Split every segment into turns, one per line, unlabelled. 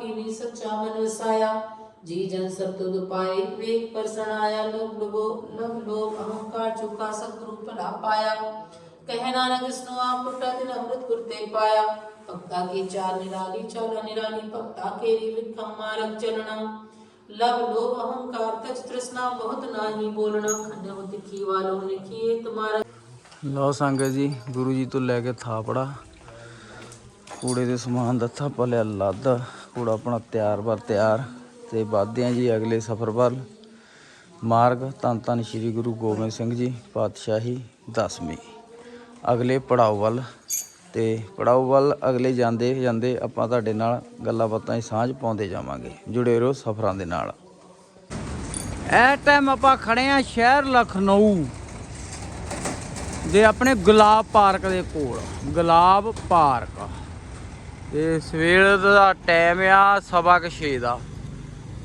ਕੀ ਵੀ ਸੱਚਾ ਮਨ ਵਸਾਇਆ ਜੀ ਜਨ ਸਭ ਤੁਧ ਪਾਏ, ਵੇਖ ਪਰਸਣਾਇਆ ਲੋਭ ਲੋਭੋ ਲੋਭ ਲੋਭ ਅਹੰਕਾਰ ਚੁਕਾ ਸਤਿਗੁਰੂ ਭਲਾ ਪਾਇਆ। ਕਹਿ ਨਾਨਕ ਇਸ ਨੂੰ ਆਪ ਪੁੱਟਾ ਦਿਨ ਅੰਮ੍ਰਿਤ ਗੁਰਤੇ ਪਾਇਆ। ਭਗਤਾ ਕੀ ਚਾਲ ਨਿਰਾਲੀ ਚਾਲ ਨਿਰਾਲੀ, ਭਗਤਾ ਕੇਰੀ ਵਿਖਮ ਮਾਰਗ ਚਲਣਾ। ਲਬ ਲੋਭ ਅਹੰਕਾਰ, ਤਜ ਤ੍ਰਿਸ਼ਨਾ ਬਹੁਤ ਨਾਹੀ ਬੋਲਣਾ। ਖੰਡਵ ਤਿੱਖੀ ਵਾਲੋ ਲਿਖੀਏ ਤੁਮਾਰਾ।
ਲਓ ਸੰਗਤ ਜੀ, ਗੁਰੂ ਜੀ ਤੋਂ ਲੈ ਕੇ ਥਾਪੜਾ। ਕੂੜੇ ਦੇ ਸਮਾਨ ਦਾ ਥਾਪਾ ਲਿਆ, ਲਾਦਾ। ਕੂੜਾ ਆਪਣਾ ਤਿਆਰ ਬਰ ਤਿਆਰ ਤੇ ਵਾਧੇ ਆ ਜੀ ਅਗਲੇ ਸਫ਼ਰ ਵੱਲ। ਮਾਰਗ ਧੰਨ ਧੰਨ ਸ੍ਰੀ ਗੁਰੂ ਗੋਬਿੰਦ ਸਿੰਘ ਜੀ, ਪਾਤਸ਼ਾਹੀ ਦਸਵੀਂ। ਅਗਲੇ ਪੜਾਉ ਵੱਲ ਤੇ ਪੜਾਉ ਵੱਲ ਅਗਲੇ ਜਾਂਦੇ ਜਾਂਦੇ ਆਪਾਂ ਤੁਹਾਡੇ ਨਾਲ ਗੱਲਾਂ ਬਾਤਾਂ ਦੀ ਸਾਂਝ ਪਾਉਂਦੇ ਜਾਵਾਂਗੇ। ਜੁੜੇ ਰਹੋ ਸਫ਼ਰਾਂ ਦੇ ਨਾਲ। ਇਹ ਟਾਈਮ ਆਪਾਂ ਖੜੇ ਆ ਸ਼ਹਿਰ ਲਖਨਊ ਦੇ ਆਪਣੇ ਗੁਲਾਬ ਪਾਰਕ ਦੇ ਕੋਲ। ਗੁਲਾਬ ਪਾਰਕ। ਤੇ ਸਵੇਰ ਦਾ ਟਾਈਮ ਆ ਸਵਾ ਕੁ ਛੇ ਦਾ।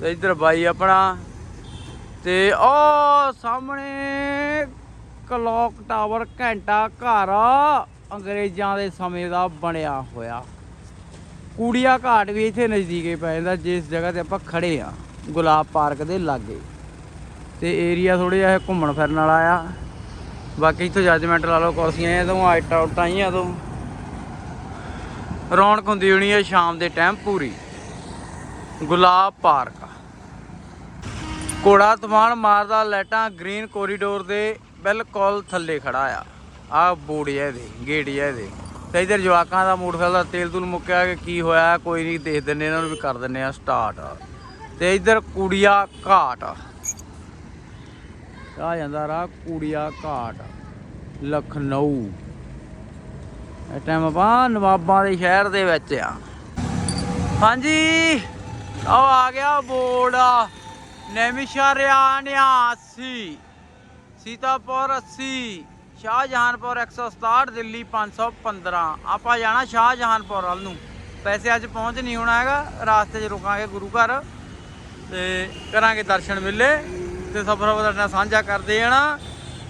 ਤੇ ਇੱਧਰ ਬਾਈ ਆਪਣਾ ਤੇ ਉਹ ਸਾਹਮਣੇ ਕਲੌਕ ਟਾਵਰ ਘੰਟਾ ਘਰ ਅੰਗਰੇਜ਼ਾਂ ਦੇ ਸਮੇਂ ਦਾ ਬਣਿਆ ਹੋਇਆ। ਕੂੜੀਆ ਘਾਟ ਵੀ ਇੱਥੇ ਨਜ਼ਦੀਕ ਹੀ ਪੈ ਜਾਂਦਾ, ਜਿਸ ਜਗ੍ਹਾ ਤੇ ਆਪਾਂ ਖੜੇ ਆ, ਗੁਲਾਬ ਪਾਰਕ ਦੇ ਲਾਗੇ। ਤੇ ਏਰੀਆ ਥੋੜਾ ਜਿਹਾ ਇਹ ਘੁੰਮਣ ਫਿਰਨ ਵਾਲਾ ਆ। ਬਾਕੀ ਇੱਥੋਂ ਜੱਜਮੈਂਟ ਲਾ ਲਓ ਕੁਰਸੀਆਂ ਇਹ ਤੋਂ, ਆਈਟਾਂ ਉਟਾਂ ਹੀ ਆ ਤੋਂ। ਰੌਣਕ ਹੁੰਦੀ ਹੋਣੀ ਹੈ ਸ਼ਾਮ ਦੇ ਟਾਈਮ ਪੂਰੀ। ਗੁਲਾਬ ਪਾਰਕ। ਕੋੜਾ ਤਮਾਨ ਮਾਰਦਾ, ਲਾਈਟਾਂ ਗ੍ਰੀਨ ਕੋਰੀਡੋਰ ਦੇ ਬਿਲਕੁਲ ਥੱਲੇ ਖੜਾ ਆ। ਆ ਬੋਰਡ ਹੈ ਇਹਦੇ ਗੇਟ ਹੈ ਇਹਦੇ। ਤੇ ਇਧਰ ਜਵਾਕਾਂ ਦਾ ਮੂਡ ਫਿਲਦਾ ਤੇਲ ਤੂਲ ਮੁੱਕਿਆ ਕਿ ਕੀ ਹੋਇਆ, ਕੋਈ ਨਹੀਂ ਦੇਖ ਦਿੰਨੇ ਇਹਨਾਂ ਨੂੰ ਵੀ ਕਰ ਦਿੰਨੇ ਆ ਸਟਾਰਟ ਤੇ ਇਧਰ ਕੁੜੀਆ ਘਾਟ। ਆ ਜਾਂਦਾ ਰਾ ਕੁੜੀਆ ਘਾਟ, ਲਖਨਊ। ਇਹ ਟਾਈਮ ਆਪਾਂ ਨਵਾਬਾਂ ਦੇ ਸ਼ਹਿਰ ਦੇ ਵਿੱਚ ਆ। ਹਾਂਜੀ, ਆਹ ਆ ਗਿਆ ਬੋਰਡ ਨੈਮਿਸ਼ਾਰਿਆਨ 80 ਸੀਤਾਪੁਰ 80 ਸ਼ਾਹਜਹਾਨਪੁਰ 167 ਦਿੱਲੀ 515 ਆਪਾਂ ਜਾਣਾ ਸ਼ਾਹਜਹਾਨਪੁਰ ਵੱਲ ਨੂੰ। ਪੈਸੇ ਅੱਜ ਪਹੁੰਚ ਨਹੀਂ ਹੋਣਾ ਹੈਗਾ, ਰਾਸਤੇ 'ਚ ਰੁਕਾਂਗੇ ਗੁਰੂ ਘਰ। ਤੇ ਕਰਾਂਗੇ ਦਰਸ਼ਨ ਮਿਲੇ। ਤੇ ਸਫ਼ਰ ਨਾਲ ਸਾਂਝਾ ਕਰਦੇ ਆ ਨਾ।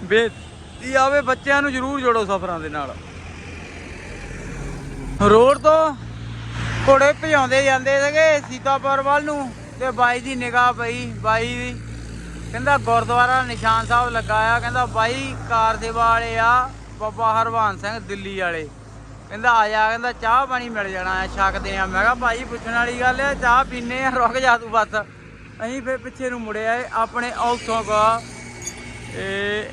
ਬੇਤੀ ਆਵੇ ਬੱਚਿਆਂ ਨੂੰ ਜ਼ਰੂਰ ਜੋੜੋ ਸਫ਼ਰਾਂ ਦੇ ਨਾਲ। ਰੋਡ ਤੋਂ ਘੋੜੇ ਭਜਾਉਂਦੇ ਜਾਂਦੇ ਸੀਗੇ ਸੀਤਾਪੁਰ ਵੱਲ ਨੂੰ ਤੇ ਬਾਈ ਦੀ ਨਿਗਾਹ ਪਈ, ਬਾਈ ਦੀ ਕਹਿੰਦਾ ਗੁਰਦੁਆਰਾ ਨਿਸ਼ਾਨ ਸਾਹਿਬ ਲੱਗਾ ਆ, ਕਹਿੰਦਾ ਬਾਈ ਕਾਰ ਸੇਵਾ ਵਾਲੇ ਆ, ਬਾਬਾ ਹਰਵਾਨ ਸਿੰਘ ਦਿੱਲੀ ਵਾਲੇ। ਕਹਿੰਦਾ ਆ ਜਾ, ਕਹਿੰਦਾ ਚਾਹ ਪਾਣੀ ਮਿਲ ਜਾਣਾ ਆ ਛਕਦੇ ਆ। ਮੈਂ ਕਿਹਾ ਭਾਈ ਪੁੱਛਣ ਵਾਲੀ ਗੱਲ ਆ, ਚਾਹ ਪੀਨੇ ਆ, ਰੁਕ ਜਾ ਤੂੰ ਬਸ। ਅਸੀਂ ਫੇਰ ਪਿੱਛੇ ਨੂੰ ਮੁੜਿਆ ਏ ਆਪਣੇ ਔਥੋਂ ਕਾ ਇਹ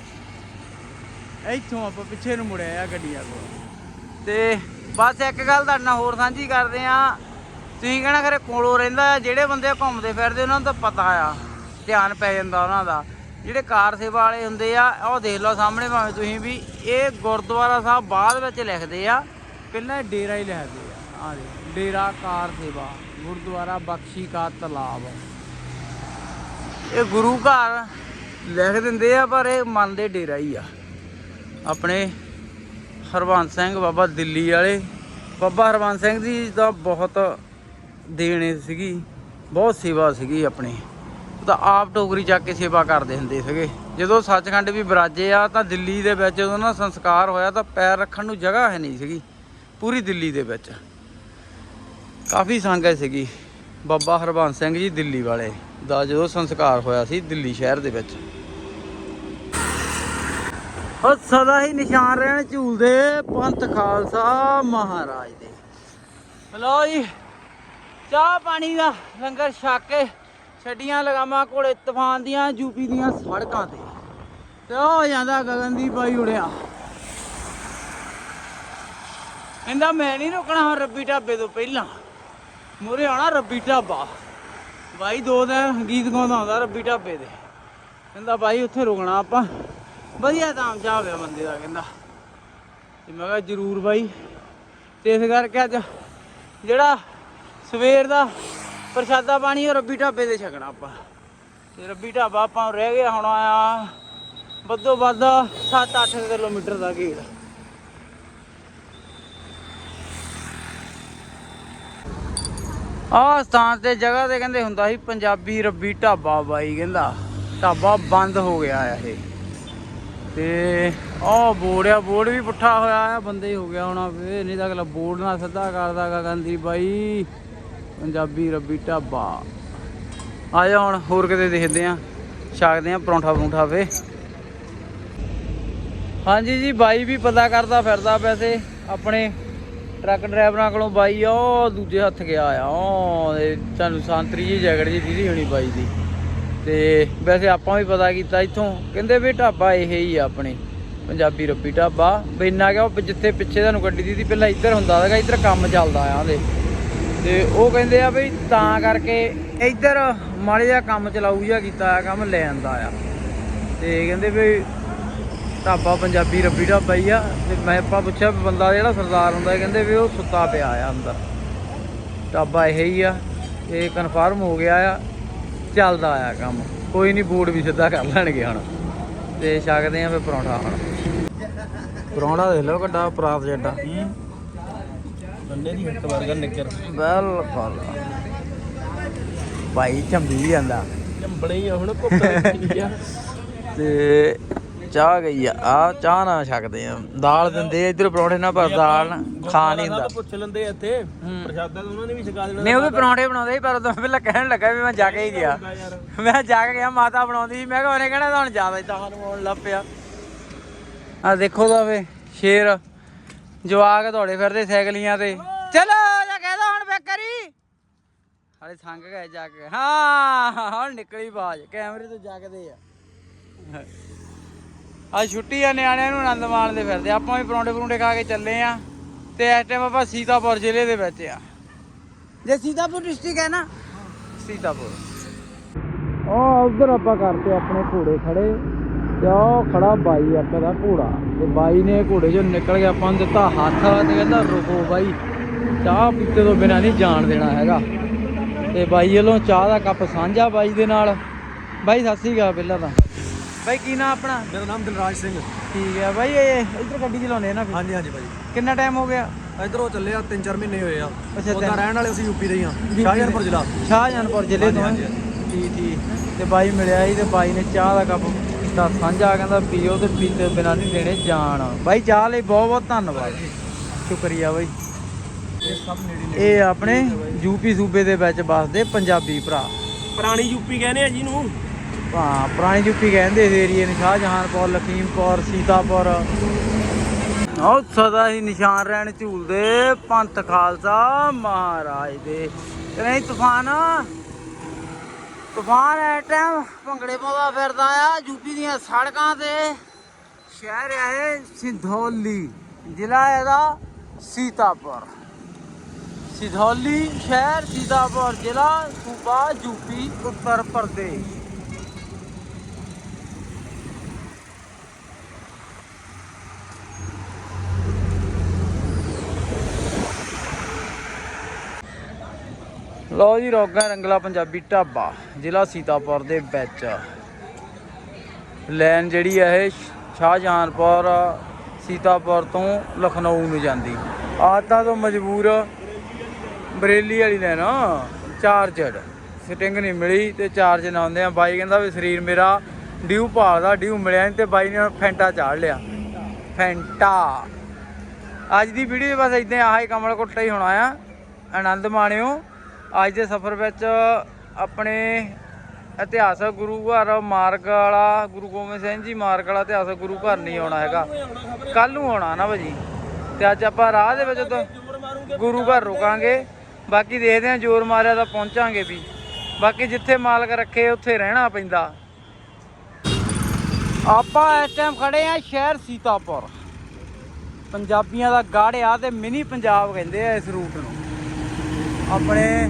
ਇੱਥੋਂ ਆਪਾਂ ਪਿੱਛੇ ਨੂੰ ਮੁੜਿਆ ਆ ਗੱਡੀਆਂ ਕੋਲ। ਤੇ ਬਸ ਇੱਕ ਗੱਲ ਤੁਹਾਡੇ ਨਾਲ ਹੋਰ ਸਾਂਝੀ ਕਰਦੇ ਆ ਤੁਸੀਂ ਕਹਿਣਾ ਖਰੇ ਕੋਲੋਂ ਰਹਿੰਦਾ ਆ, ਜਿਹੜੇ ਬੰਦੇ ਘੁੰਮਦੇ ਫਿਰਦੇ, ਉਹਨਾਂ ਨੂੰ ਤਾਂ ਪਤਾ ਆ, ਧਿਆਨ ਪੈ ਜਾਂਦਾ ਉਹਨਾਂ ਦਾ। ਜਿਹੜੇ ਕਾਰ ਸੇਵਾ ਵਾਲੇ ਹੁੰਦੇ ਆ, ਉਹ ਦੇਖ ਲਓ ਸਾਹਮਣੇ ਭਾਵੇਂ ਤੁਸੀਂ ਵੀ, ਇਹ ਗੁਰਦੁਆਰਾ ਸਾਹਿਬ ਬਾਅਦ ਵਿੱਚ ਲਿਖਦੇ ਆ, ਪਹਿਲਾਂ ਇਹ ਡੇਰਾ ਹੀ ਲਿਖਦੇ ਆ। ਆ ਦੇ ਡੇਰਾ, ਕਾਰ ਸੇਵਾ, ਗੁਰਦੁਆਰਾ, ਬਖਸ਼ੀ ਕਾ ਤਲਾਬ। ਇਹ ਗੁਰੂ ਘਰ ਲਿਖ ਦਿੰਦੇ ਆ, ਪਰ ਇਹ ਮੰਨਦੇ ਡੇਰਾ ਹੀ ਆ। ਆਪਣੇ ਹਰਵੰਸ ਸਿੰਘ ਬਾਬਾ ਦਿੱਲੀ ਵਾਲੇ। ਬਾਬਾ ਹਰਵੰਸ ਸਿੰਘ ਜੀ ਦਾ ਬਹੁਤ ਦੇਣੇ ਸੀਗੀ, ਬਹੁਤ ਸੇਵਾ ਸੀਗੀ ਆਪਣੀ। ਤਾਂ ਆਪ ਟੋਕਰੀ ਚੱਕ ਕੇ ਸੇਵਾ ਕਰਦੇ ਹੁੰਦੇ ਸੀਗੇ। ਜਦੋਂ ਸੱਚਖੰਡ ਵੀ ਬਰਾਜੇ ਆ, ਤਾਂ ਦਿੱਲੀ ਦੇ ਵਿੱਚ ਜਦੋਂ ਨਾ ਸੰਸਕਾਰ ਹੋਇਆ, ਤਾਂ ਪੈਰ ਰੱਖਣ ਨੂੰ ਜਗ੍ਹਾ ਹੈ ਨਹੀਂ ਸੀਗੀ, ਪੂਰੀ ਦਿੱਲੀ ਦੇ ਵਿੱਚ। ਕਾਫੀ ਸੰਗਤ ਸੀਗੀ। ਬਾਬਾ ਹਰਬੰਸ ਸਿੰਘ ਜੀ ਦਿੱਲੀ ਵਾਲੇ ਦਾ ਜਦੋਂ ਸੰਸਕਾਰ ਹੋਇਆ ਸੀ ਦਿੱਲੀ ਸ਼ਹਿਰ ਦੇ ਵਿੱਚ। ਉਹ ਸਦਾ ਹੀ ਨਿਸ਼ਾਨ ਰਹਿਣ ਝੂਲਦੇ ਪੰਥ ਖਾਲਸਾ ਮਹਾਰਾਜ ਦੇ। ਲਓ ਜੀ, ਚਾਹ ਪਾਣੀ ਦਾ ਲੰਗਰ ਛਕ ਕੇ ਛੱਡੀਆਂ ਲਗਾਵਾਂ ਕੋਲੇ ਤੂਫਾਨ ਦੀਆਂ ਯੂਪੀ ਦੀਆਂ ਸੜਕਾਂ ਤੇ। ਤੇ ਉਹ ਹੋ ਜਾਂਦਾ ਗਗਨਦੀਪ ਬਾਈ ਉੜਿਆ। ਕਹਿੰਦਾ, ਮੈਂ ਨਹੀਂ ਰੁਕਣਾ ਹੁਣ ਰੱਬੀ ਢਾਬੇ ਤੋਂ ਪਹਿਲਾਂ। ਮੂਰੇ ਆਣਾ ਰੱਬੀ ਢਾਬਾ। ਬਾਈ ਦੋ ਦਿਨ ਗੀਤ ਗਾਉਂਦਾ ਹੁੰਦਾ ਰੱਬੀ ਢਾਬੇ ਦੇ ਕਹਿੰਦਾ, ਬਾਈ, ਉੱਥੇ ਰੁਕਣਾ ਆਪਾਂ। ਵਧੀਆ ਤਾਮਚਾ ਹੋਇਆ ਬੰਦੇ ਦਾ ਕਹਿੰਦਾ। ਤੇ ਮੈਂ ਕਿਹਾ ਜਰੂਰ ਬਾਈ। ਤੇ ਇਸ ਕਰਕੇ ਅੱਜ ਜਿਹੜਾ ਸਵੇਰ ਦਾ ਪ੍ਰਸ਼ਾਦਾ ਪਾਣੀ ਉਹ ਰੱਬੀ ਢਾਬੇ ਤੇ ਛਕਣਾ ਆਪਾਂ। ਤੇ ਰੱਬੀ ਢਾਬਾ ਆਪਾਂ ਰਹਿ ਗਿਆ, ਹੁਣ ਆ ਵੱਧੋ ਵੱਧ 7-8 ਕਿਲੋਮੀਟਰ ਦਾ ਘੇੜ ਆਹ ਸਥਾਨ ਤੇ ਜਗ੍ਹਾ ਤੇ ਕਹਿੰਦੇ ਹੁੰਦਾ ਸੀ, ਪੰਜਾਬੀ ਰੱਬੀ ਢਾਬਾ ਬਾਈ ਕਹਿੰਦਾ। ਢਾਬਾ ਬੰਦ ਹੋ ਗਿਆ ਆ ਇਹ। ਤੇ ਆਹ ਬੋਰਡ ਆ, ਬੋਰਡ ਵੀ ਪੁੱਠਾ ਹੋਇਆ ਆ, ਬੰਦੇ ਹੀ ਹੋ ਗਿਆ ਹੋਣਾ ਫੇ ਨਹੀਂ ਤਾਂ ਅਗਲਾ ਬੋਰਡ ਨਾਲ ਸਿੱਧਾ ਕਰਦਾ ਗਗਨਦੀਪ ਬਾਈ। ਪੰਜਾਬੀ ਰੱਬੀ ਢਾਬਾ। ਆ ਜਾ ਹੁਣ, ਹੋਰ ਕਿਤੇ ਦੇਖਦੇ ਆ, ਛਕਦੇ ਆ ਪਰੌਂਠਾ ਪਰੌਂਠਾ ਫੇ। ਹਾਂਜੀ ਜੀ, ਬਾਈ ਵੀ ਪਤਾ ਕਰਦਾ ਫਿਰਦਾ ਪੈਸੇ ਆਪਣੇ ਟਰੱਕ ਡਰਾਈਵਰਾਂ ਕੋਲੋਂ ਬਾਈ ਆ ਉਹ ਦੂਜੇ ਹੱਥ ਗਿਆ ਆ ਉਹ ਇਹ ਤੁਹਾਨੂੰ ਸੰਤਰੀ ਜੀ ਜੈਕਟ ਜੀ ਦੀਦੀ ਹੋਣੀ ਬਾਈ ਦੀ। ਤੇ ਵੈਸੇ ਆਪਾਂ ਵੀ ਪਤਾ ਕੀਤਾ ਇੱਥੋਂ, ਕਹਿੰਦੇ ਵੀ ਢਾਬਾ ਇਹ ਹੀ ਆ ਆਪਣੇ, ਪੰਜਾਬੀ ਰੱਬੀ ਢਾਬਾ। ਵੀ ਇੰਨਾ ਕਿ ਉਹ ਜਿੱਥੇ ਪਿੱਛੇ ਤੁਹਾਨੂੰ ਗੱਡੀ ਦੀ ਪਹਿਲਾਂ ਇੱਧਰ ਹੁੰਦਾ ਸੀਗਾ, ਇੱਧਰ ਕੰਮ ਚੱਲਦਾ ਆ ਉਹਦੇ। ਤੇ ਉਹ ਕਹਿੰਦੇ ਆ ਵੀ ਤਾਂ ਕਰਕੇ ਇੱਧਰ ਮਾੜੇ ਜਿਹਾ ਕੰਮ ਚਲਾਊ ਜਿਹਾ ਕੀਤਾ ਆ, ਕੰਮ ਲੈਣ ਦਾ ਆ। ਤੇ ਕਹਿੰਦੇ ਵੀ ਢਾਬਾ ਪੰਜਾਬੀ ਰੱਬੀ ਢਾਬਾ ਹੀ ਆ। ਤੇ ਮੈਂ ਆਪਾਂ ਪੁੱਛਿਆ ਵੀ ਬੰਦਾ ਜਿਹੜਾ ਸਰਦਾਰ ਹੁੰਦਾ ਕਹਿੰਦੇ ਵੀ ਉਹ ਸੁੱਤਾ ਪਿਆ ਆ ਅੰਦਰ। ਢਾਬਾ ਇਹ ਹੀ ਆ, ਇਹ ਕਨਫਰਮ ਹੋ ਗਿਆ ਆ। ਚੱਲਦਾ ਆ ਕੰਮ। ਕੋਈ ਨਹੀਂ ਬੋਰਡ ਵੀ ਸਿੱਧਾ ਕਰ ਲੈਣਗੇ ਹੁਣ। ਤੇ ਛਕਦੇ ਆ ਫੇ ਪਰੌਂਠਾ ਹੁਣ। ਪਰੌਂਠਾ ਦੇਖ ਲਓ ਕੱਡਾ ਪਰਾਤ ਜੱਡਾ।
ਅੰਨੇ ਦੀ ਇੱਕ ਵਰਗਾ ਨਿੱਕਰ।
ਬਿਲਕੁਲ। ਭਾਈ ਚੰਬੀ ਜਾਂਦਾ
ਹੀ ਆ ਹੁਣ ਆ।
ਤੇ ਚਾਹ ਗਈ ਆ ਆ ਚਾਹ ਨਾ ਛਕਦੇ ਆ। ਦਾਲ ਦਿੰਦੇ ਆ ਇਧਰ ਪਰੌਂਠੇ ਨਾਲ ਪਰ ਦਾਲ ਖਾ ਨਹੀਂ ਹੁੰਦਾ।
ਪੁੱਛ ਲੈਂਦੇ ਇੱਥੇ ਪ੍ਰਸ਼ਾਦਾ ਤਾਂ ਉਹਨਾਂ ਨੇ ਵੀ ਛਕਾ ਦੇਣਾ
ਨਹੀਂ ਉਹ ਵੀ ਪਰੌਂਠੇ ਬਣਾਉਂਦੇ ਸੀ ਪਰ ਉਦੋਂ ਪਹਿਲਾਂ ਕਹਿਣ ਲੱਗਾ ਵੀ ਮੈਂ ਜਾ ਕੇ ਹੀ ਗਿਆ। ਮੈਂ ਜਾ ਕੇ ਗਿਆ ਮਾਤਾ ਬਣਾਉਂਦੀ ਸੀ ਮੈਂ ਕਿਹਾ ਉਹਨੇ ਕਹਿਣਾ ਤੁਹਾਨੂੰ ਜ਼ਿਆਦਾ ਹੀ ਤਾਂ ਆਉਣ ਲੱਗ ਪਿਆ। ਆ ਦੇਖੋ ਤਾਂ ਵੇ ਸ਼ੇਰ ਜਵਾਕ ਦੌੜੇ ਫਿਰਦੇ ਸਾਈਕਲੀਆਂ ਤੇ। ਚਲੋ ਜਾ ਕਹਿਦਾ ਹੁਣ ਬੇਕਰੀ। ਹਾਲੇ ਸੰਗ ਗਏ ਜਾ ਕੇ। ਹਾਂ ਹੁਣ ਨਿਕਲੀ ਬਾਜ ਕੈਮਰੇ ਤੋਂ ਜਾਗਦੇ ਆ। ਆ ਛੁੱਟੀ ਆ ਨਿਆਣਿਆਂ ਨੂੰ ਆਨੰਦ ਮਾਣਦੇ ਫਿਰਦੇ ਆਪਾਂ ਵੀ ਪਰੌਂਠੇ ਪਰੌਂਠੇ ਖਾ ਕੇ ਚੱਲੇ ਆ ਤੇ ਇਸ ਟਾਈਮ ਆਪਾਂ ਸੀਤਾਪੁਰ ਜ਼ਿਲ੍ਹੇ ਦੇ ਵਿੱਚ ਆ। ਜੇ ਸੀਤਾਪੁਰ ਡਿਸਟ੍ਰਿਕਟ ਹੈ ਨਾ? ਸੀਤਾਪੁਰ। ਉਹ ਉਧਰ ਆਪਾਂ ਕਰਤੇ ਆਪਣੇ ਘੋੜੇ ਖੜੇ ਤੇ ਉਹ ਖੜਾ ਬਾਈ ਇੱਕ ਦਾ ਘੋੜਾ। ਤੇ ਬਾਈ ਨੇ ਘੋੜੇ ਚੋਂ ਨਿਕਲ ਕੇ ਆਪਾਂ ਨੂੰ ਦਿੱਤਾ ਹੱਥ ਤੇ ਕਹਿੰਦਾ ਰੁਕੋ ਬਾਈ ਚਾਹ ਪੀਤੇ ਤੋਂ ਬਿਨਾ ਨਹੀਂ ਜਾਣ ਦੇਣਾ ਹੈਗਾ। ਤੇ ਬਾਈ ਵੱਲੋਂ ਚਾਹ ਦਾ ਕੱਪ ਸਾਂਝਾ ਬਾਈ ਦੇ ਨਾਲ। ਬਾਈ ਸਤਿ ਸ੍ਰੀ ਅਕਾਲ ਪਹਿਲਾਂ ਤਾਂ। ਬਾਈ ਕੀ ਨਾਮ ਆਪਣਾ?
ਮੇਰਾ ਨਾਮ ਦਿਲਰਾਜ ਸਿੰਘ।
ਠੀਕ ਹੈ ਬਾਈ ਇਹ ਇੱਧਰ ਗੱਡੀ ਚਲਾਉਂਦੇ ਆ ਨਾ ਫਿਰ?
ਹਾਂਜੀ ਹਾਂਜੀ ਭਾਈ
ਕਿੰਨਾ ਟਾਈਮ ਹੋ ਗਿਆ?
ਇਧਰੋਂ ਚੱਲੇ ਆ 3-4 ਮਹੀਨੇ ਹੋਏ ਆ।
ਅੱਛਾ,
ਉਹਦਾ ਰਹਿਣ ਵਾਲੇ ਅਸੀਂ ਯੂਪੀ ਦੇ ਹੀ ਆ। ਸ਼ਾਹਜਹਾਨਪੁਰ ਜ਼ਿਲ੍ਹਾ।
ਸ਼ਾਹਜਹਾਨਪੁਰ ਜ਼ਿਲ੍ਹੇ ਤੋਂ। ਠੀਕ ਠੀਕ। ਤੇ ਬਾਈ ਮਿਲਿਆ ਸੀ ਤੇ ਬਾਈ ਨੇ ਚਾਹ ਦਾ ਕੱਪ ਕੀਤਾ ਸਾਂਝਾ ਕਹਿੰਦਾ ਪੀਓ ਤੇ ਪੀਤੇ ਬਿਨਾਂ ਨਹੀਂ ਦੇਣੇ ਜਾਣ। ਬਾਈ ਚਾਹ ਲਈ ਬਹੁਤ ਬਹੁਤ ਧੰਨਵਾਦ। ਸ਼ੁਕਰੀਆ ਬਾਈ।
ਇਹ ਸਭ ਨੇੜੇ
ਇਹ ਆਪਣੇ ਯੂਪੀ ਸੂਬੇ ਦੇ ਵਿੱਚ ਵੱਸਦੇ ਪੰਜਾਬੀ ਭਰਾ।
ਪੁਰਾਣੀ ਯੂਪੀ ਕਹਿੰਦੇ ਆ ਜਿਹਨੂੰ
ਹਾਂ, ਪੁਰਾਣੀ ਯੂਪੀ ਕਹਿੰਦੇ ਇਸ ਏਰੀਏ ਨੂੰ ਸ਼ਾਹਜਹਾਨਪੁਰ ਲਖੀਮਪੁਰ ਸੀਤਾਪੁਰ। ਉਹ ਸਦਾ ਹੀ ਨਿਸ਼ਾਨ ਰਹਿਣ ਝੂਲਦੇ ਪੰਥ ਖਾਲਸਾ ਮਹਾਰਾਜ ਦੇ। ਨਹੀਂ ਤੂਫਾਨ? ਤੂਫਾਨ ਐ ਟਾਈਮ ਭੰਗੜੇ ਪਾਉਂਦਾ ਫਿਰਦਾ ਆ ਯੂਪੀ ਦੀਆਂ ਸੜਕਾਂ ਤੇ। ਸ਼ਹਿਰ ਹੈ ਸਿੰਧੌਲੀ, ਜ਼ਿਲ੍ਹਾ ਇਹਦਾ ਸੀਤਾਪੁਰ। ਸਿੰਧੌਲੀ ਸ਼ਹਿਰ, ਸੀਤਾਪੁਰ ਜ਼ਿਲ੍ਹਾ, ਸੂਬਾ ਯੂਪੀ ਉੱਤਰ ਪ੍ਰਦੇਸ਼। ਲਓ ਜੀ, ਰੋਗਾ ਰੰਗਲਾ ਪੰਜਾਬੀ ਢਾਬਾ, ਜ਼ਿਲ੍ਹਾ ਸੀਤਾਪੁਰ ਦੇ ਵਿੱਚ। ਲੈਨ ਜਿਹੜੀ ਹੈ ਇਹ ਸ਼ਾਹਜਹਾਨਪੁਰ, ਸੀਤਾਪੁਰ ਤੋਂ ਲਖਨਊ ਨੂੰ ਜਾਂਦੀ। ਆਤਾ ਤੋਂ ਮਜਬੂਰ ਬਰੇਲੀ ਵਾਲੀ ਲੈਨ ਚਾਰਜਡ ਸਟਿੰਗ ਨਹੀਂ ਮਿਲੀ ਤੇ ਚਾਰਜ ਨਾ ਹੁੰਦੇ ਆ। ਬਾਈ ਕਹਿੰਦਾ ਵੀ ਸਰੀਰ ਮੇਰਾ ਡਿਊ ਭਾਲਦਾ, ਡਿਊ ਮਿਲਿਆ ਨਹੀਂ ਤੇ ਬਾਈ ਨੇ ਫੈਂਟਾ ਚਾੜ ਲਿਆ। ਫੈਂਟਾ। ਅੱਜ ਦੀ ਵੀਡੀਓ ਬਸ ਇਦਾਂ ਆਹ ਕਮਲ ਕੁੱਟਾ ਹੀ ਹੋਣਾ ਆ। ਆਨੰਦ ਮਾਣਿਓ। ਅੱਜ ਦੇ ਸਫ਼ਰ ਵਿੱਚ ਆਪਣੇ ਇਤਿਹਾਸਕ ਗੁਰੂ ਘਰ ਮਾਰਗ ਵਾਲਾ, ਗੁਰੂ ਗੋਬਿੰਦ ਸਿੰਘ ਜੀ ਮਾਰਗ ਵਾਲਾ ਇਤਿਹਾਸਕ ਗੁਰੂ ਘਰ ਨਹੀਂ ਆਉਣਾ ਹੈਗਾ। ਕੱਲ ਨੂੰ ਆਉਣਾ ਨਾ ਭਾਜੀ। ਤੇ ਅੱਜ ਆਪਾਂ ਰਾਹ ਦੇ ਵਿੱਚ ਤੋਂ ਗੁਰੂ ਘਰ ਰੁਕਾਂਗੇ। ਬਾਕੀ ਦੇਖਦੇ ਹਾਂ, ਜੋਰ ਮਾਰਿਆ ਤਾਂ ਪਹੁੰਚਾਂਗੇ ਵੀ। ਬਾਕੀ ਜਿੱਥੇ ਮਾਲਕ ਰੱਖੇ, ਉੱਥੇ ਰਹਿਣਾ ਪੈਂਦਾ। ਆਪਾਂ ਇਸ ਟਾਈਮ ਖੜੇ ਆ ਸ਼ਹਿਰ ਸੀਤਾਪੁਰ। ਪੰਜਾਬੀਆਂ ਦਾ ਗਾੜਿਆ ਆ ਤੇ ਮਿਨੀ ਪੰਜਾਬ ਕਹਿੰਦੇ ਆ ਇਸ ਰੂਟ ਨੂੰ। ਆਪਣੇ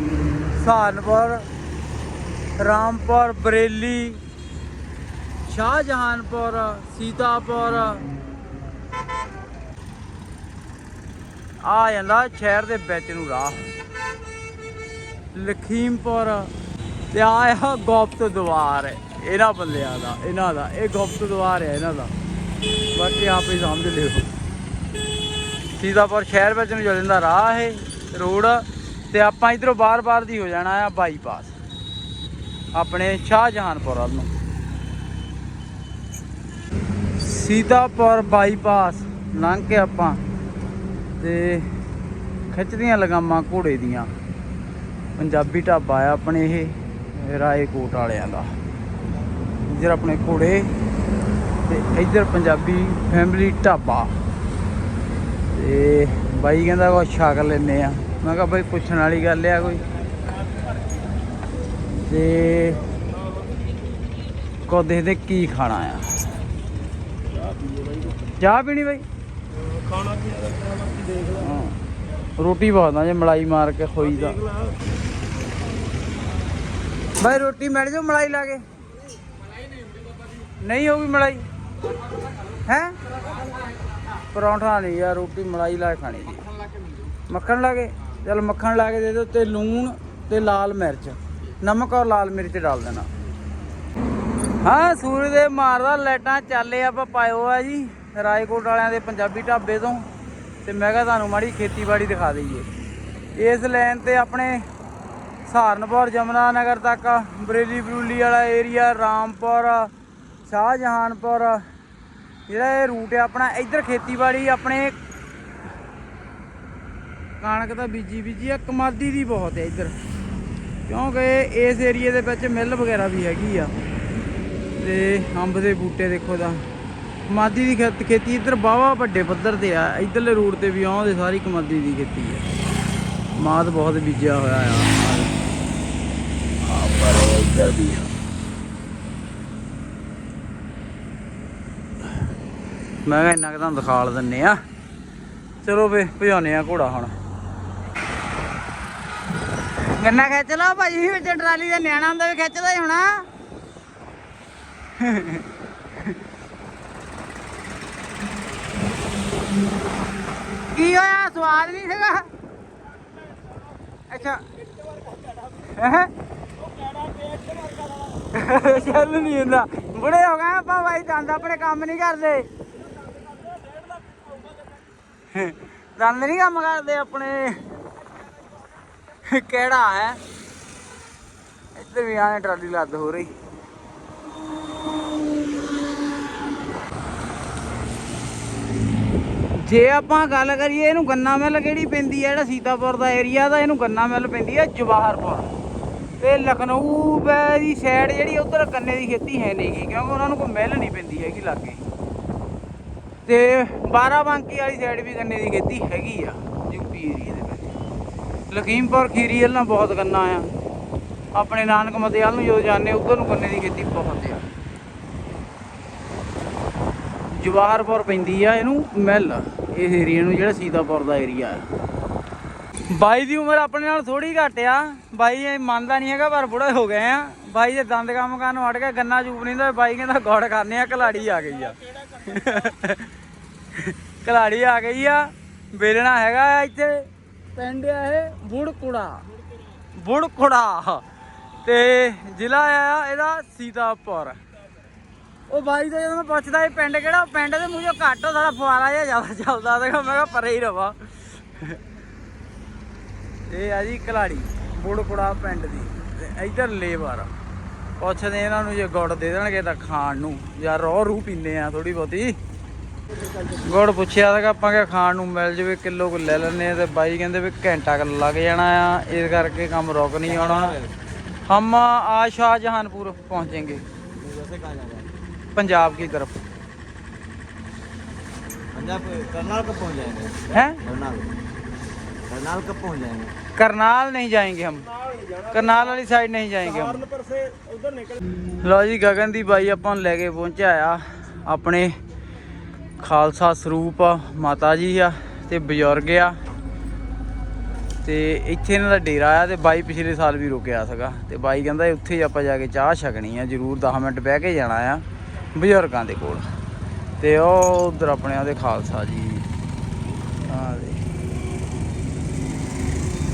ਸਹਾਰਨਪੁਰ, ਰਾਮਪੁਰ, ਬਰੇਲੀ, ਸ਼ਾਹਜਹਾਨਪੁਰ, ਸੀਤਾਪੁਰ। ਆ ਜਾਂਦਾ ਸ਼ਹਿਰ ਦੇ ਵਿੱਚ ਨੂੰ ਰਾਹ। ਲਖੀਮਪੁਰ ਤੇ ਆਇਆ ਆ ਗੁਪਤ ਦਵਾਰ ਇਹਨਾਂ ਬੰਦਿਆਂ ਦਾ, ਇਹਨਾਂ ਦਾ। ਇਹ ਗੁਪਤ ਦਵਾਰ ਹੈ ਇਹਨਾਂ ਦਾ। ਬਾਕੀ ਆਪ ਹੀ ਸਮਝ ਲਿਓ। ਸੀਤਾਪੁਰ ਸ਼ਹਿਰ ਵਿੱਚ ਨੂੰ ਜਾਂਦਾ ਰਾਹ ਇਹ ਰੋਡ। ਤੇ ਆਪਾਂ ਇਧਰੋਂ ਬਾਰ-ਬਾਰ ਦੀ ਹੋ ਜਾਣਾ ਆ ਬਾਈਪਾਸ ਆਪਣੇ ਸ਼ਾਹਜਹਾਨਪੁਰ ਵੱਲ ਨੂੰ। ਸੀਤਾਪੁਰ ਬਾਈਪਾਸ ਲੰਘ ਕੇ ਆਪਾਂ ਤੇ ਖਿੱਚਦੀਆਂ ਲਗਾਮਾਂ ਘੋੜੇ ਦੀਆਂ। ਪੰਜਾਬੀ ਢਾਬਾ ਆ ਆਪਣੇ ਇਹ, ਰਾਏਕੋਟ ਵਾਲਿਆਂ ਦਾ। ਇੱਧਰ ਆਪਣੇ ਘੋੜੇ ਤੇ ਇੱਧਰ ਪੰਜਾਬੀ ਫੈਮਿਲੀ ਢਾਬਾ। ਤੇ ਬਾਈ ਕਹਿੰਦਾ ਉਹ ਛਕ ਲੈਨੇ ਆ। ਮੈਂ ਕਿਹਾ ਬਈ ਪੁੱਛਣ ਵਾਲੀ ਗੱਲ ਆ ਕੋਈ। ਤੇ ਕੋ ਦੇਖਦੇ ਕੀ ਖਾਣਾ ਆ? ਚਾਹ ਪੀਣੀ ਬਈ?
ਖਾਣਾ ਕੀ ਦੇਖ ਲੈ
ਰੋਟੀ ਬਹੁਤ ਆ ਜੇ, ਮਲਾਈ ਮਾਰ ਕੇ ਖੋਈ ਦਾ। ਬਾਈ ਰੋਟੀ ਮਿਲ ਜਾਓ ਮਲਾਈ ਲਾ ਕੇ? ਨਹੀਂ ਹੋਊਗੀ ਮਲਾਈ। ਹੈ? ਪਰੌਂਠਾ ਨਹੀਂ ਯਾਰ, ਰੋਟੀ ਮਲਾਈ ਲਾ ਕੇ ਖਾਣੀ ਜੀ ਮੱਖਣ ਲਾ ਕੇ? ਚਲ ਮੱਖਣ ਲਾ ਕੇ ਦੇ ਦਿਓ ਤੇ ਲੂਣ ਤੇ ਲਾਲ ਮਿਰਚ। ਨਮਕ ਔਰ ਲਾਲ ਮਿਰਚ ਡਾਲ ਦੇਣਾ। ਹਾਂ, ਸੂਰਜ ਦੇ ਮਾਰਦਾ ਲਾਈਟਾਂ ਚੱਲੇ ਆਪਾਂ ਪਾਇਓ ਆ ਜੀ। ਰਾਏਕੋਟ ਵਾਲਿਆਂ ਦੇ ਪੰਜਾਬੀ ਢਾਬੇ ਤੋਂ। ਤੇ ਮੈਂ ਕਿਹਾ ਤੁਹਾਨੂੰ ਮਾੜੀ ਖੇਤੀਬਾੜੀ ਦਿਖਾ ਦਈਏ। ਇਸ ਲਾਈਨ ਤੇ ਆਪਣੇ ਸਹਾਰਨਪੁਰ ਜਮਨਾ ਨਗਰ ਤੱਕ, ਬਰੇਲੀ ਬਰੂਲੀ ਵਾਲਾ ਏਰੀਆ, ਰਾਮਪੁਰ, ਸ਼ਾਹਜਹਾਨਪੁਰ। ਜਿਹੜਾ ਇਹ ਰੂਟ ਹੈ ਆਪਣਾ ਇੱਧਰ ਖੇਤੀਬਾੜੀ ਆਪਣੇ ਕਣਕ ਤਾਂ ਬੀਜੀ ਬੀਜੀ ਆ ਕਮਾਦੀ ਦੀ ਬਹੁਤ ਹੈ ਇੱਧਰ। ਕਿਉਂਕਿ ਇਸ ਏਰੀਏ ਦੇ ਵਿੱਚ ਮਿੱਲ ਵਗੈਰਾ ਵੀ ਹੈਗੀ ਆ। ਤੇ ਅੰਬ ਦੇ ਬੂਟੇ ਦੇਖੋ ਤਾਂ। ਕਮਾਦੀ ਦੀ ਖੇਤ- ਇੱਧਰ ਬਾਵਾ ਵੱਡੇ ਪੱਧਰ ਤੇ ਆ। ਇੱਧਰਲੇ ਰੂਟ ਤੇ ਵੀ ਆਉਂਦੇ ਸਾਰੀ ਕਮਾਦੀ ਦੀ ਖੇਤੀ ਆ। ਮਾਦ ਬਹੁਤ ਬੀਜਿਆ ਹੋਇਆ ਆ। ਆ ਪਰ ਇੱਧਰ ਵੀ ਆ। ਮੈਂ ਕਿਹਾ ਇੰਨਾ ਕੁ ਤੁਹਾਨੂੰ ਦਿਖਾ ਲ ਦਿੰਨੇ ਆ। ਚਲੋ ਵੇ ਭਜਾਉਨੇ ਆ ਘੋੜਾ ਹੁਣ। ਗੰਨਾ ਖਿੱਚ ਲਓ ਭਾਜੀ ਵਿੱਚ ਟਰਾਲੀ ਦਾ ਨਿਆਣਾ ਹੁੰਦਾ, ਵੀ ਖਿੱਚਦਾ ਹੀ ਹੋਣਾ। ਕੀ ਹੋਇਆ? ਸਵਾਦ ਨਹੀਂ ਸੀਗਾ? ਅੱਛਾ। ਚੱਲ ਨਹੀਂ ਹੁੰਦਾ। ਬੁੜੇ ਹੋ ਗਏ ਆਪਾਂ ਬਾਈ ਦੰਦ ਆਪਣੇ ਕੰਮ ਨਹੀਂ ਕਰਦੇ। ਦੰਦ ਨਹੀਂ ਕੰਮ ਕਰਦੇ ਆਪਣੇ। ਕਿਹੜਾ ਹੈ? ਇੱਧਰ ਵੀ ਆਏ ਟਰਾਲੀ ਲੱਦ ਹੋ ਰਹੀ। ਜੇ ਆਪਾਂ ਗੱਲ ਕਰੀਏ, ਇਹਨੂੰ ਗੰਨਾ ਮਿੱਲ ਕਿਹੜੀ ਪੈਂਦੀ ਹੈ? ਜਿਹੜਾ ਸੀਤਾਪੁਰ ਦਾ ਏਰੀਆ ਦਾ, ਇਹਨੂੰ ਗੰਨਾ ਮਿੱਲ ਪੈਂਦੀ ਹੈ ਜਵਾਹਰਪੁਰ। ਤੇ ਲਖਨਊ ਬ- ਦੀ ਸਾਈਡ ਜਿਹੜੀ, ਉਧਰ ਕੰਨੇ ਦੀ ਖੇਤੀ ਹੈ ਨਹੀਂਗੀ ਕਿਉਂਕਿ ਉਹਨਾਂ ਨੂੰ ਕੋਈ ਮਿੱਲ ਨਹੀਂ ਪੈਂਦੀ ਹੈਗੀ ਲਾਗੇ। ਤੇ 12 ਬਾਂਕੀ ਵਾਲੀ ਸਾਈਡ ਵੀ ਕੰਨੇ ਦੀ ਖੇਤੀ ਹੈਗੀ ਆ ਯੂਪੀ ਏਰੀਆ ਦੇ ਲਖੀਮਪੁਰ ਖੀਰੀ ਵੱਲ ਬਹੁਤ ਗੰਨਾ ਆ। ਆਪਣੇ ਨਾਨਕ ਮਤੇ ਨੂੰ ਜਦੋਂ ਜਾਂਦੇ ਉਧਰ ਨੂੰ ਗੰਨੇ ਦੀ ਖੇਤੀ ਬਹੁਤ ਆ। ਜਵਾਹਰਪੁਰ ਪੈਂਦੀ ਆ ਇਹਨੂੰ ਮਿਲ। ਇਸ ਏਰੀਆ ਨੂੰ ਜਿਹੜਾ ਸੀਤਾਪੁਰ ਦਾ ਏਰੀਆ ਆ। ਬਾਈ ਦੀ ਉਮਰ ਆਪਣੇ ਨਾਲ ਥੋੜੀ ਘੱਟ ਆ। ਬਾਈ ਇਹ ਮੰਨਦਾ ਨਹੀਂ ਹੈਗਾ, ਪਰ ਬੁੜਾ ਹੋ ਗਏ ਆ। ਬਾਈ ਦੇ ਦੰਦ ਕੰਮ ਕਰਨ ਨੂੰ ਅੜ ਗਿਆ, ਗੰਨਾ ਚੂਪ ਨਹੀਂ ਦਾ ਬਾਈ ਕਹਿੰਦਾ, ਗੋੜ ਖਾਣੇ ਆ ਕਲਾੜੀ ਆ ਗਈ ਆ। ਕਲਾੜੀ ਆ ਗਈ ਆ। ਵੇਲਣਾ ਹੈਗਾ ਆ ਇੱਥੇ। ਪਿੰਡ ਆ ਇਹ ਬੁੜਕੁੜਾ। ਬੁੜਕੁੜਾ। ਤੇ ਜ਼ਿਲ੍ਹਾ ਆ ਇਹਦਾ ਸੀਤਾਪੁਰ। ਉਹ ਬਾਈ ਤੋਂ ਜਦੋਂ ਮੈਂ ਪੁੱਛਦਾ ਇਹ ਪਿੰਡ ਕਿਹੜਾ ਪਿੰਡ ਦੇ ਮੂੰਹੋਂ ਘੱਟ ਸਾਡਾ ਫੁਆਰਾ ਜਿਹਾ ਜ਼ਿਆਦਾ ਚੱਲਦਾ ਸੀਗਾ ਮੈਂ ਕਿਹਾ ਪਰੇ ਹੀ ਰਵਾ। ਇਹ ਆ ਜੀ ਕਲਾੜੀ ਬੁੜਕੁੜਾ ਪਿੰਡ ਦੀ। ਤੇ ਇੱਧਰ ਲੇਬਰ। ਪੁੱਛਦੇ ਇਹਨਾਂ ਨੂੰ ਜੇ ਗੁੜ ਦੇ ਦੇਣਗੇ ਤਾਂ ਖਾਣ ਨੂੰ। ਜਾਂ ਰੋਹ ਰੂ ਪੀਨੇ ਆ ਥੋੜੀ ਬਹੁਤੀ। ਗੁੜ ਪੁੱਛਿਆ ਸੀਗਾ ਆਪਾਂ ਕਿ ਖਾਣ ਨੂੰ ਮਿਲ ਜਵੇ ਕਿਲੋ ਕੁ ਲੈ ਲੈਣੇ ਆ ਤੇ ਬਾਈ ਕਹਿੰਦੇ ਵੀ ਘੰਟਾ ਕੁ ਲੱਗ ਜਾਣਾ ਆ ਇਸ ਕਰਕੇ ਕੰਮ ਰੁਕ ਨਹੀਂ ਆਉਣਾ ਹਮ ਆ शाहजहानपुर पहुंचेंगे
वैसे कहाँ जाना है
पंजाब की तरफ
पंजाब करनाल कब पहुँच जाएंगे
हैं
करनाल करनाल कब पहुँच जाएंगे
करनाल नहीं जाएंगे हम ਕਰਨਾਲ ਵਾਲੀ ਸਾਈਡ ਨਹੀਂ ਜਾਏਂਗੇ ਹਮ
पर से उधर निकल
ਲਓ ਜੀ ਗਗਨ ਦੀ ਬਾਈ ਆਪਾਂ ਨੂੰ ਲੈ ਕੇ ਪਹੁੰਚਿਆ ਆ ਆਪਣੇ ਖਾਲਸਾ ਸਰੂਪ ਆ, ਮਾਤਾ ਜੀ ਆ ਤੇ ਬਜ਼ੁਰਗ ਆ। ਤੇ ਇੱਥੇ ਇਹਨਾਂ ਦਾ ਡੇਰਾ ਆ ਤੇ ਬਾਈ ਪਿਛਲੇ ਸਾਲ ਵੀ ਰੁਕਿਆ ਸੀਗਾ। ਤੇ ਬਾਈ ਕਹਿੰਦਾ ਉੱਥੇ ਆਪਾਂ ਜਾ ਕੇ ਚਾਹ ਛਕਣੀ ਆ ਜਰੂਰ 10 ਮਿੰਟ ਬਹਿ ਕੇ ਜਾਣਾ ਆ ਬਜ਼ੁਰਗਾਂ ਦੇ ਕੋਲ। ਤੇ ਉਹ ਉਧਰ ਆਪਣੇ ਉਹਦੇ ਖਾਲਸਾ ਜੀ। ਆ ਦੇ।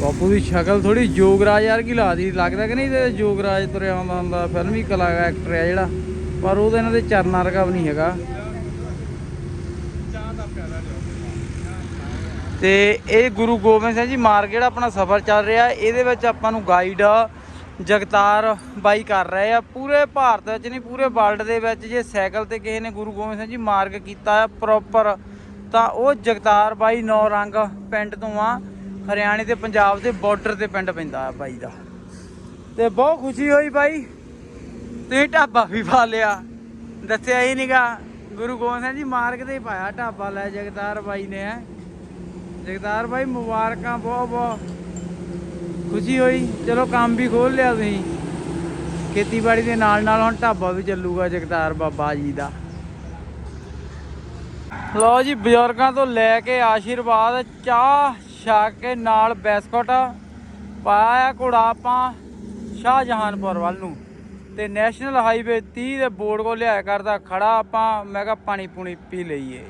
ਬਾਪੂ ਦੀ ਸ਼ਕਲ ਥੋੜੀ ਜੋਗਰਾਜ ਯਾਰ ਕੀ ਲੱਗਦੀ ਲੱਗਦਾ ਕਿ ਨਹੀਂ ਤੇ ਜੋਗਰਾਜ ਤੁਰਿਆ ਆਉਂਦਾ ਹੁੰਦਾ ਫਿਲਮੀ ਕਲਾ ਐਕਟਰ ਆ ਜਿਹੜਾ। ਪਰ ਉਹਦੇ ਇਹਨਾਂ ਦੇ ਚਰਨਾਂ ਵਰਗਾ ਵੀ ਨਹੀਂ ਹੈਗਾ। ਤੇ ਇਹ ਗੁਰੂ ਗੋਬਿੰਦ ਸਿੰਘ ਜੀ ਮਾਰਗ ਜਿਹੜਾ ਆਪਣਾ ਸਫ਼ਰ ਚੱਲ ਰਿਹਾ। ਇਹਦੇ ਵਿੱਚ ਆਪਾਂ ਨੂੰ ਗਾਈਡ ਜਗਤਾਰ ਬਾਈ ਕਰ ਰਹੇ ਆ। ਪੂਰੇ ਭਾਰਤ ਵਿੱਚ ਨਹੀਂ, ਪੂਰੇ ਵਰਲਡ ਦੇ ਵਿੱਚ ਜੇ ਸਾਈਕਲ ਤੇ ਕਿਸੇ ਨੇ ਗੁਰੂ ਗੋਬਿੰਦ ਸਿੰਘ ਜੀ ਮਾਰਗ ਕੀਤਾ ਆ ਪ੍ਰੋਪਰ ਤਾਂ ਉਹ ਜਗਤਾਰ ਬਾਈ ਨੌ ਰੰਗ ਪਿੰਡ ਤੋਂ ਆ। ਹਰਿਆਣੇ ਤੇ ਪੰਜਾਬ ਦੇ ਬਾਰਡਰ ਤੇ ਪਿੰਡ ਪੈਂਦਾ ਆ ਬਾਈ ਦਾ। ਤੇ ਬਹੁਤ ਖੁਸ਼ੀ ਹੋਈ ਬਾਈ। ਤੁਸੀਂ ਢਾਬਾ ਵੀ ਪਾ ਲਿਆ। ਦੱਸਿਆ ਹੀ ਨਹੀਂਗਾ ਗੁਰੂ ਗੋਬਿੰਦ ਸਿੰਘ ਜੀ ਮਾਰਗ ਤੇ ਹੀ ਪਾਇਆ ਢਾਬਾ ਲੈ ਜਗਤਾਰ ਬਾਈ ਨੇ ਹੈ ਜਗਤਾਰ ਬਾਈ, ਮੁਬਾਰਕਾਂ, ਬਹੁਤ ਬਹੁਤ। ਖੁਸ਼ੀ ਹੋਈ। ਚਲੋ, ਕੰਮ ਵੀ ਖੋਲ ਲਿਆ ਤੁਸੀਂ। ਖੇਤੀਬਾੜੀ ਦੇ ਨਾਲ ਨਾਲ ਹੁਣ ਢਾਬਾ ਵੀ ਚੱਲੂਗਾ ਜਗਤਾਰ ਬਾਬਾ ਜੀ ਦਾ। ਲਓ ਜੀ, ਬਜ਼ੁਰਗਾਂ ਤੋਂ ਲੈ ਕੇ ਆਸ਼ੀਰਵਾਦ, ਚਾਹ ਛਾ ਕੇ ਨਾਲ ਬਿਸਕੁਟ, ਪਾਇਆ ਘੋੜਾ ਆਪਾਂ ਸ਼ਾਹਜਹਾਨਪੁਰ ਵੱਲ ਨੂੰ। ਤੇ ਨੈਸ਼ਨਲ ਹਾਈਵੇ 30 ਦੇ ਬੋਰਡ ਕੋ ਲਿਆਇਆ ਕਰਦਾ, ਖੜਾ ਆਪਾਂ, ਮੈਂ ਕਿਹਾ ਪਾਣੀ ਪੂਣੀ ਪੀ ਲਈਏ।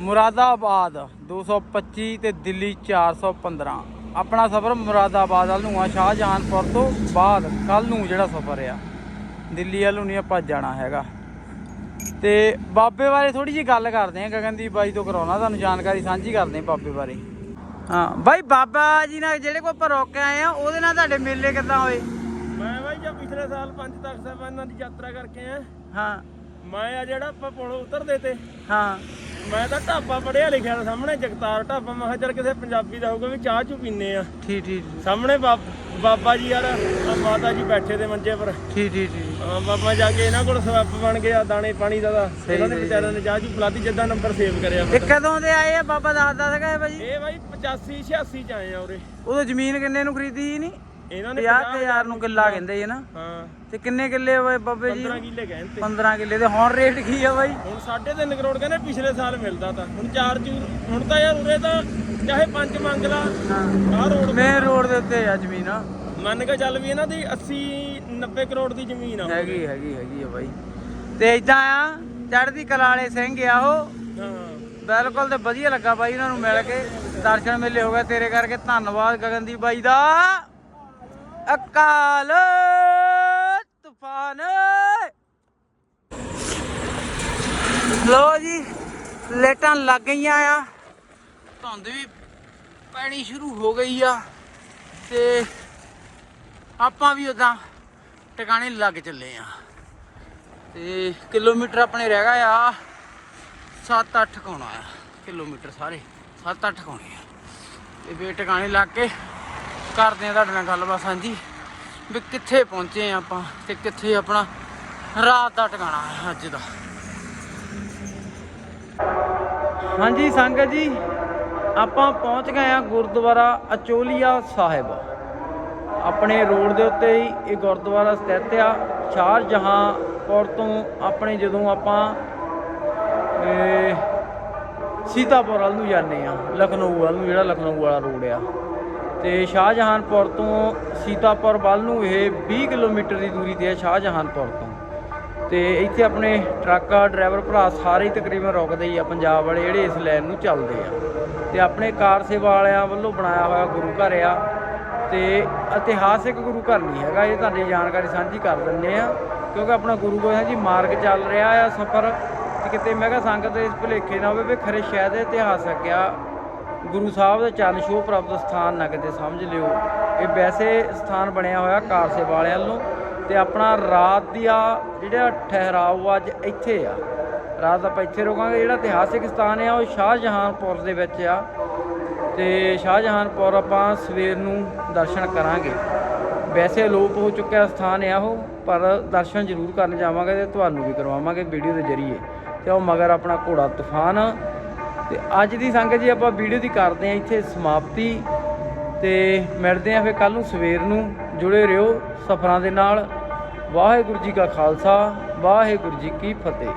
ਮੁਰਾਦਾਬਾਦ 225 ਤੇ ਦਿੱਲੀ 415 ਆਪਣਾ ਸਫ਼ਰ ਮੁਰਾਦਾਬਾਦ ਵੱਲ ਨੂੰ ਆ। ਸ਼ਾਹਜਹਾਨਪੁਰ ਤੋਂ ਬਾਅਦ ਕੱਲ ਨੂੰ ਜਿਹੜਾ ਸਫ਼ਰ ਆ ਦਿੱਲੀ ਵੱਲ ਨੂੰ ਨਹੀਂ ਆਪਾਂ ਜਾਣਾ ਹੈਗਾ। ਤੇ ਬਾਬੇ ਬਾਰੇ ਥੋੜੀ ਜੀ ਗੱਲ ਕਰਦੇ ਆ ਗਗਨਦੀਪ ਬਾਈ ਤੋਂ ਕਰਾਉਣਾ ਤੁਹਾਨੂੰ ਜਾਣਕਾਰੀ ਸਾਂਝੀ ਕਰਦੇ ਆ ਬਾਬੇ ਬਾਰੇ। ਹਾਂ ਬਾਈ ਬਾਬਾ ਜੀ ਨਾਲ ਜਿਹੜੇ ਕੋ ਆਪਾਂ ਰੋਕ ਕੇ ਆਏ ਆ ਉਹਦੇ ਨਾਲ ਤੁਹਾਡੇ ਮੇਲੇ ਕਿੱਦਾਂ ਹੋਏ?
ਮੈਂ ਬਾਈ ਜੀ ਪਿਛਲੇ ਸਾਲ ਪੰਜ ਤਖਤ ਸਾਹਿਬਾਨਾਂ ਦੀ ਯਾਤਰਾ ਕਰਕੇ ਆ
ਹਾਂ।
ਮੈਂ ਆ ਜਿਹੜਾ ਆਪਾਂ ਪੁਲ ਉਤਰਦੇ ਤੇ
ਹਾਂ।
ਮੈਂ ਤਾਂ ਢਾਬਾ ਪੜਿਆ ਲਿਖਿਆ ਦਾ ਸਾਹਮਣੇ ਜਗਤਾਰ ਢਾਬਾ ਮੈਂ ਕਿਹਾ ਚੱਲ ਕਿਸੇ ਪੰਜਾਬੀ ਦਾ ਹੋਊਗਾ ਵੀ ਚਾਹ ਚੂ ਪੀਨੇ ਆ।
ਠੀਕ ਠੀਕ
ਸਾਹਮਣੇ ਬਾਬ- ਬਾਬਾ ਜੀ ਯਾਰ ਆ ਮਾਤਾ ਜੀ ਬੈਠੇ ਦੇ ਮੰਜੇ ਪਰ।
ਠੀਕ ਠੀਕ ਠੀਕ।
ਹਾਂ, ਬਾਬਾ ਜਾ ਕੇ ਇਹਨਾਂ ਕੋਲ ਸਵੱਪ ਬਣ ਗਿਆ ਦਾਣੇ ਪਾਣੀ ਦਾ ਤਾਂ। ਇਹਨਾਂ ਨੇ ਵਿਚਾਰਿਆਂ ਨੇ ਚਾਹ ਚੂ ਪਲਾਤੀ ਜਿੱਦਾਂ ਨੰਬਰ ਸੇਵ ਕਰਿਆ
ਇਹ ਕਦੋਂ ਦੇ ਆਏ ਆ? ਬਾਬਾ ਦੱਸਦਾ ਸੀਗਾ ਇਹ ਭਾਜੀ?
ਇਹ ਬਾਈ 85 86 ਚ ਆਏ ਆ ਉਰੇ।
ਉਦੋਂ ਜ਼ਮੀਨ ਕਿੰਨੇ ਨੂੰ ਖਰੀਦੀ ਸੀ ਨਹੀਂ?
ਇਹਨਾਂ ਨੇ
50000 ਨੂੰ ਕਿੱਲਾ ਕਹਿੰਦੇ ਸੀ ਨਾ।
ਹਾਂ।
ਤੇ ਕਿੰਨੇ ਕਿੱਲੇ ਹੋਏ ਬਾਬੇ ਜੀ?
15 ਕਿੱਲੇ ਕਹਿੰਦੇ।
15 ਕਿੱਲੇ ਤੇ ਹੁਣ ਰੇਟ ਕੀ ਆ ਬਾਈ?
ਹੁਣ 3.5 ਕਰੋੜ ਕਹਿੰਦੇ ਪਿਛਲੇ ਸਾਲ ਮਿਲਦਾ ਤਾਂ। ਹੁਣ 4 ਚੂਰ ਹੁਣ ਤਾਂ ਯਾਰ ਉਰੇ ਤਾਂ ਚਾਹੇ 5 ਮੰਗ ਲਾ
ਹਾਂ
ਰੋਡ
ਮੇਨ ਰੋਡ ਦੇ ਉੱਤੇ ਆ ਜ਼ਮੀਨ।
ਮੰਨ ਕੇ ਚੱਲ ਵੀ ਇਹਨਾਂ ਦੀ 80 90 ਕਰੋੜ ਦੀ ਜ਼ਮੀਨ ਆ
ਹੈਗੀ ਹੈਗੀ ਹੈਗੀ ਆ ਬਾਈ। ਤੇ ਇਦਾਂ ਆ ਚੜ੍ਹਦੀ ਕਲਾ ਵਾਲੇ ਸਿੰਘ ਆ ਉਹ। ਬਿਲਕੁਲ ਤੇ ਵਧੀਆ ਲੱਗਾ ਬਾਈ ਉਹਨਾਂ ਨੂੰ ਮਿਲ ਕੇ। ਦਰਸ਼ਨ ਮੇਲੇ ਹੋ ਗਏ। ਤੇਰੇ ਕਰਕੇ ਧੰਨਵਾਦ ਗਗਨਦੀਪ ਬਾਈ ਦਾ। ਅਕਾਲ ਤੂਫਾਨ। ਲੋ ਜੀ ਲੇਟਾਂ ਲੱਗ ਗਈਆਂ ਆ। ਧੁੰਦ ਵੀ ਪੈਣੀ ਸ਼ੁਰੂ ਹੋ ਗਈ ਆ ਤੇ ਆਪਾਂ ਵੀ ਉਦਾਂ ਟਿਕਾਣੇ ਲੱਗ ਚੱਲੇ ਆ। ਤੇ ਕਿਲੋਮੀਟਰ ਆਪਣੇ ਰਹਿ ਗਿਆ ਆ 7-8 ਕੋਣਾ ਆ। ਕਿਲੋਮੀਟਰ ਸਾਰੇ 7-8 ਕੋਣੇ ਆ। ਤੇ ਵੀ ਟਿਕਾਣੇ ਲੱਗ ਕੇ ਕਰਦੇ ਆ ਤੁਹਾਡੇ ਨਾਲ ਗੱਲਬਾਤ ਸਾਂਝੀ ਵੀ ਕਿੱਥੇ ਪਹੁੰਚੇ ਆ ਆਪਾਂ ਤੇ ਕਿੱਥੇ ਆਪਣਾ ਰਾਤ ਦਾ ਟਿਕਾਣਾ ਹੈ ਅੱਜ ਦਾ। ਹਾਂਜੀ, ਸੰਗਤ ਜੀ, ਆਪਾਂ ਪਹੁੰਚ ਗਏ ਆ ਗੁਰਦੁਆਰਾ ਅਚੋਲੀਆ ਸਾਹਿਬ। ਆਪਣੇ ਰੋਡ ਦੇ ਉੱਤੇ ਹੀ ਇਹ ਗੁਰਦੁਆਰਾ ਸਥਿਤ ਆ। ਸ਼ਾਹ ਕੌਰ ਤੋਂ ਆਪਣੇ ਜਦੋਂ ਆਪਾਂ ਸੀਤਾਪੁਰ ਵੱਲ ਨੂੰ ਜਾਂਦੇ ਆ ਲਖਨਊ ਵੱਲ ਨੂੰ, ਜਿਹੜਾ ਲਖਨਊ ਵਾਲਾ ਰੋਡ ਆ। ਤੇ ਸ਼ਾਹਜਹਾਨਪੁਰ ਤੋਂ ਸੀਤਾਪੁਰ ਵੱਲ ਨੂੰ ਇਹ 20 ਕਿਲੋਮੀਟਰ ਦੀ ਦੂਰੀ ਤੇ ਹੈ ਸ਼ਾਹਜਹਾਨਪੁਰ ਤੋਂ। ਤੇ ਇੱਥੇ ਆਪਣੇ ਟਰੱਕ, ਡਰਾਈਵਰ ਭਰਾ ਸਾਰੇ ਤਕਰੀਬਨ ਰੁਕਦੇ ਹੀ ਆ, ਪੰਜਾਬ ਵਾਲੇ ਜਿਹੜੇ ਇਸ ਲਾਈਨ ਨੂੰ ਚੱਲਦੇ ਆ। ਤੇ ਆਪਣੇ ਕਾਰ ਸੇਵਾ ਵਾਲਿਆਂ ਵੱਲੋਂ ਬਣਾਇਆ ਹੋਇਆ ਗੁਰੂ ਘਰ ਆ। ਤੇ ਇਤਿਹਾਸਿਕ ਗੁਰੂ ਘਰ ਨਹੀਂ ਹੈਗਾ, ਇਹ ਤੁਹਾਡੀ ਜਾਣਕਾਰੀ ਸਾਂਝੀ ਕਰ ਦਿੰਦੇ ਆ। ਕਿਉਂਕਿ ਆਪਣਾ ਗੁਰੂ ਗੋਬਿੰਦ ਜੀ ਮਾਰਗ ਚੱਲ ਰਿਹਾ ਆ, ਸਫ਼ਰ ਕਿਤੇ ਮੈਂ ਕਿਹਾ ਸੰਗਤ ਇਸ ਭੁਲੇਖੇ ਨਾ ਹੋਵੇ ਵੀ ਖਰੇ ਸ਼ਾਇਦ ਇਹ ਇਤਿਹਾਸਕ ਆ। ਗੁਰੂ ਸਾਹਿਬ ਦੇ ਚਰਨ ਛੋਹ ਪ੍ਰਾਪਤ ਸਥਾਨ ਨਾ ਕਿਤੇ ਸਮਝ ਲਿਓ। ਇਹ ਵੈਸੇ ਸਥਾਨ ਬਣਿਆ ਹੋਇਆ ਕਾਰ ਸੇਵਾ ਵਾਲਿਆਂ ਵੱਲੋਂ ਤੇ ਆਪਣਾ ਰਾਤ ਦਾ ਜਿਹੜਾ ਠਹਿਰਾਓ ਅੱਜ ਇੱਥੇ ਆ। ਰਾਤ ਆਪਾਂ ਇੱਥੇ ਰੁਕਾਂਗੇ। ਜਿਹੜਾ ਇਤਿਹਾਸਿਕ ਸਥਾਨ ਆ, ਉਹ ਸ਼ਾਹਜਹਾਨਪੁਰ ਦੇ ਵਿੱਚ ਆ। ਤੇ ਸ਼ਾਹਜਹਾਨਪੁਰ ਆਪਾਂ ਸਵੇਰ ਨੂੰ ਦਰਸ਼ਨ ਕਰਾਂਗੇ। ਵੈਸੇ ਅਲੋਪ ਹੋ ਚੁੱਕਿਆ ਸਥਾਨ ਆ ਉਹ, ਪਰ ਦਰਸ਼ਨ ਜ਼ਰੂਰ ਕਰਨ ਜਾਵਾਂਗੇ ਤੇ ਤੁਹਾਨੂੰ ਵੀ ਕਰਵਾਵਾਂਗੇ ਵੀਡੀਓ ਦੇ ਜ਼ਰੀਏ। ਤੇ ਉਹ ਮਗਰ ਆਪਣਾ ਘੋੜਾ ਤੂਫਾਨ ਤੇ ਅੱਜ ਦੀ ਸੰਗਤ ਜੀ ਆਪਾਂ ਵੀਡੀਓ ਦੀ ਕਰਦੇ ਆ ਇੱਥੇ ਸਮਾਪਤੀ। ਤੇ ਮਿਲਦੇ ਆ ਫਿਰ ਕੱਲ ਨੂੰ ਸਵੇਰ ਨੂੰ। ਜੁੜੇ ਰਹੋ ਸਫਰਾਂ ਦੇ ਨਾਲ। ਵਾਹਿਗੁਰੂ ਜੀ ਕਾ ਖਾਲਸਾ, ਵਾਹਿਗੁਰੂ ਜੀ ਕੀ ਫਤਿਹ।